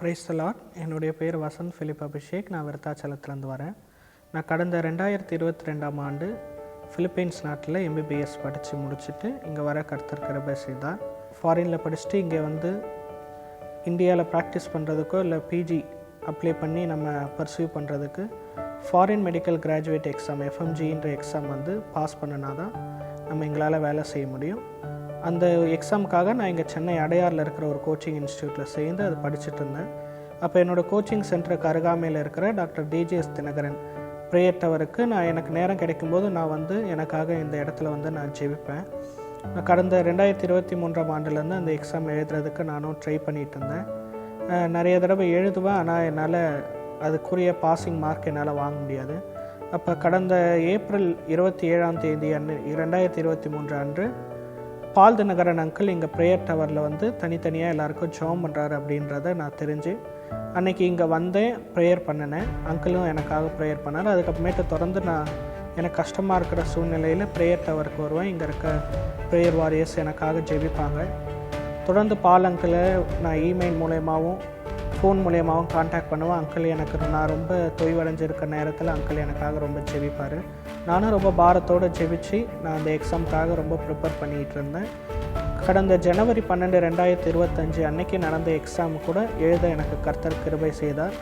Price Lord என்னுடைய பேர் Vasanth flip Abhishek. நான் விருத்தாச்சலத்துலேருந்து வரேன். நான் கடந்த ரெண்டாயிரத்தி இருபத்தி ரெண்டாம் ஆண்டு ஃபிலிப்பைன்ஸ் நாட்டில் எம்பிபிஎஸ் படித்து முடிச்சுட்டு இங்கே வர கருத்தர் கிருபை செய்தார். ஃபாரினில் படிச்சுட்டு இங்கே வந்து இந்தியாவில் ப்ராக்டிஸ் பண்ணுறதுக்கோ இல்லை பிஜி அப்ளை பண்ணி நம்ம பர்சியூ பண்ணுறதுக்கு ஃபாரின் மெடிக்கல் கிராஜுவேட் எக்ஸாம் எஃப்எம்ஜின்ற எக்ஸாம் வந்து பாஸ் பண்ணினா தான் நம்ம எங்களால் வேலை செய்ய முடியும். அந்த எக்ஸாமுக்காக நான் இங்கே சென்னை அடையாரில் இருக்கிற ஒரு கோச்சிங் இன்ஸ்டியூட்டில் சேர்ந்து அது படிச்சுட்டு இருந்தேன். அப்போ என்னோடய கோச்சிங் சென்டருக்கு அருகாமையில் இருக்கிற டாக்டர் டிஜிஎஸ் தினகரன் ப்ரேயர் டவருக்கு நான் எனக்கு நேரம் கிடைக்கும்போது நான் வந்து எனக்காக இந்த இடத்துல வந்து நான் ஜெபிப்பேன். நான் கடந்த ரெண்டாயிரத்தி இருபத்தி மூன்றாம் ஆண்டுலேருந்து அந்த எக்ஸாம் எழுதுறதுக்கு நானும் ட்ரை பண்ணிகிட்டு இருந்தேன். நிறைய தடவை எழுதுவேன் ஆனால் என்னால் அதுக்குரிய பாசிங் மார்க் என்னால் வாங்க முடியாது. அப்போ கடந்த ஏப்ரல் இருபத்தி ஏழாம் தேதி அன்று ரெண்டாயிரத்தி இருபத்தி மூன்று அன்று பால் தினகரன் அங்கிள் இங்கே ப்ரேயர் டவரில் வந்து தனித்தனியாக எல்லாருக்கும் ஜெபம் பண்ணுறாரு அப்படின்றத நான் தெரிஞ்சு அன்னைக்கு இங்கே வந்தேன் ப்ரேயர் பண்ணினேன். அங்கிளும் எனக்காக ப்ரேயர் பண்ணார். அதுக்கப்புறமேட்டு தொடர்ந்து நான் எனக்கு கஷ்டமாக இருக்கிற சூழ்நிலையில் ப்ரேயர் டவருக்கு வருவேன். இங்கே இருக்க ப்ரேயர் வாரியர்ஸ் எனக்காக ஜெபிப்பாங்க. தொடர்ந்து பால் அங்கிளை நான் இமெயில் மூலயமாவும் ஃபோன் மூலயமாவும் காண்டாக்ட் பண்ணுவேன். அங்கிள் எனக்கு நான் ரொம்ப தொய்வடைஞ்சிருக்க நேரத்தில் அங்கிள் எனக்காக ரொம்ப ஜெபிப்பார். நானும் ரொம்ப பாரத்தோடு ஜெபிச்சு நான் அந்த எக்ஸாமுக்காக ரொம்ப ப்ரிப்பேர் பண்ணிகிட்டு இருந்தேன். கடந்த ஜனவரி பன்னெண்டு ரெண்டாயிரத்தி இருபத்தஞ்சு அன்னைக்கு நடந்த எக்ஸாம் கூட எழுத எனக்கு கர்த்தர் கிருபை செய்தார்.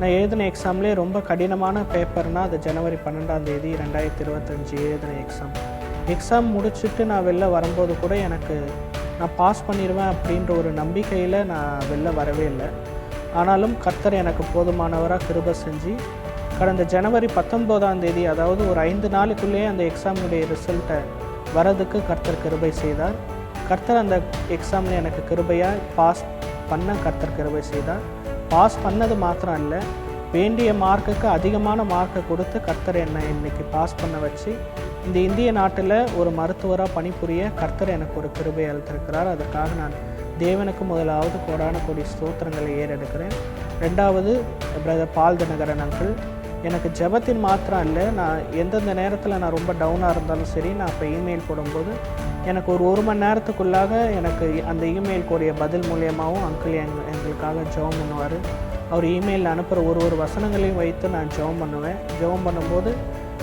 நான் எழுதின எக்ஸாம்லேயே ரொம்ப கடினமான பேப்பர்னால் அது ஜனவரி பன்னெண்டாம் தேதி ரெண்டாயிரத்தி இருபத்தஞ்சி எழுதின எக்ஸாம் எக்ஸாம் முடிச்சுட்டு நான் வெளில வரும்போது கூட எனக்கு நான் பாஸ் பண்ணிடுவேன் அப்படின்ற ஒரு நம்பிக்கையில் நான் வெளில வரவே இல்லை. ஆனாலும் கர்த்தர் எனக்கு போதுமானவராக கிருபை செஞ்சு கடந்த ஜனவரி பத்தொம்போதாம் தேதி அதாவது ஒரு ஐந்து நாளுக்குள்ளேயே அந்த எக்ஸாமுடைய ரிசல்ட்டை வரதுக்கு கர்த்தர் கிருபை செய்தார். கர்த்தர் அந்த எக்ஸாமில் எனக்கு கிருபையாக பாஸ் பண்ண கர்த்தர் கிருபை செய்தார். பாஸ் பண்ணது மாத்திரம் இல்லை வேண்டிய மார்க்குக்கு அதிகமான மார்க்கை கொடுத்து கர்த்தர் என்னை இன்றைக்கி பாஸ் பண்ண வச்சு இந்த இந்திய நாட்டில் ஒரு மருத்துவராக பணிபுரிய கர்த்தர் எனக்கு ஒரு கிருபை அளித்திருக்கிறார். அதற்காக நான் தேவனுக்கு முதலாவது கோடான கோடி ஸ்தோத்திரங்களை ஏறெடுக்கிறேன். ரெண்டாவது பிரதர் பால் தினகரன் அங்கிள் எனக்கு ஜெபத்தின் மாத்திரம் இல்லை நான் எந்தெந்த நேரத்தில் நான் ரொம்ப டவுனாக இருந்தாலும் சரி நான் இப்போ இமெயில் போடும்போது எனக்கு ஒரு ஒரு மணி நேரத்துக்குள்ளாக எனக்கு அந்த இமெயிலுக்குரிய பதில் மூலியமாகவும் அங்கிள் எங் எங்களுக்காக ஜெபம் பண்ணுவார். அவர் இமெயிலில் அனுப்புகிற ஒரு ஒரு வசனங்களையும் வைத்து நான் ஜெபம் பண்ணுவேன். ஜெபம் பண்ணும்போது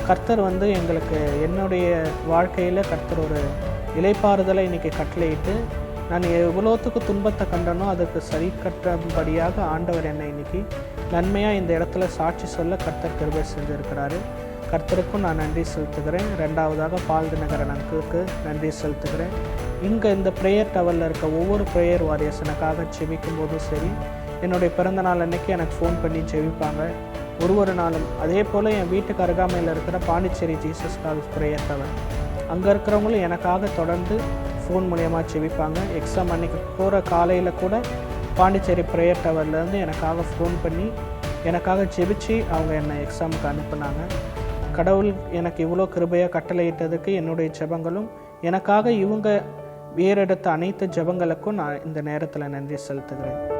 கர்த்தர் வந்து எங்களுக்கு என்னுடைய வாழ்க்கையில் கர்த்தர் ஒரு இலைப்பாறுதலை இன்றைக்கி கட்டளையிட்டு நான் எவ்வளோத்துக்கு துன்பத்தை கண்டனோ அதுக்கு சரி கட்டும்படியாக ஆண்டவர் என்னை இன்னைக்கு நன்மையாக இந்த இடத்துல சாட்சி சொல்ல கர்த்தர் கிருபை செஞ்சுருக்கிறாரு. கர்த்தருக்கும் நான் நன்றி செலுத்துகிறேன். ரெண்டாவதாக பால் தினகரன் நன்றி செலுத்துகிறேன். இங்கே இந்த ப்ரேயர் டவரில் இருக்க ஒவ்வொரு ப்ரேயர் வாரியர்ஸ் எனக்காக செவிக்கும் போதும் சரி என்னுடைய பிறந்த நாள் அன்னைக்கு எனக்கு ஃபோன் பண்ணி ஜெபிப்பாங்க ஒரு ஒரு நாளும். அதே போல் என் வீட்டுக்கு அருகாமையில் இருக்கிற Pondicherry Jesus call prayer tower அங்கே இருக்கிறவங்களும் எனக்காக தொடர்ந்து ஃபோன் மூலயமா செவிப்பாங்க எக்ஸாம் அன்னைக்கு போகிற காலையில் கூட பாண்டிச்சேரி ப்ரேயர் டவர்லேருந்து எனக்காக ஃபோன் பண்ணி எனக்காக ஜெபிச்சு அவங்க என்னை எக்ஸாமுக்கு அனுப்புனாங்க. கடவுள் எனக்கு இவ்வளோ கிருபையாக கட்டளையிட்டதுக்கு என்னுடைய ஜெபங்களும் எனக்காக இவங்க வேறெடுத்த அனைத்து ஜெபங்களுக்கும் நான் இந்த நேரத்தில் நன்றி செலுத்துகிறேன்.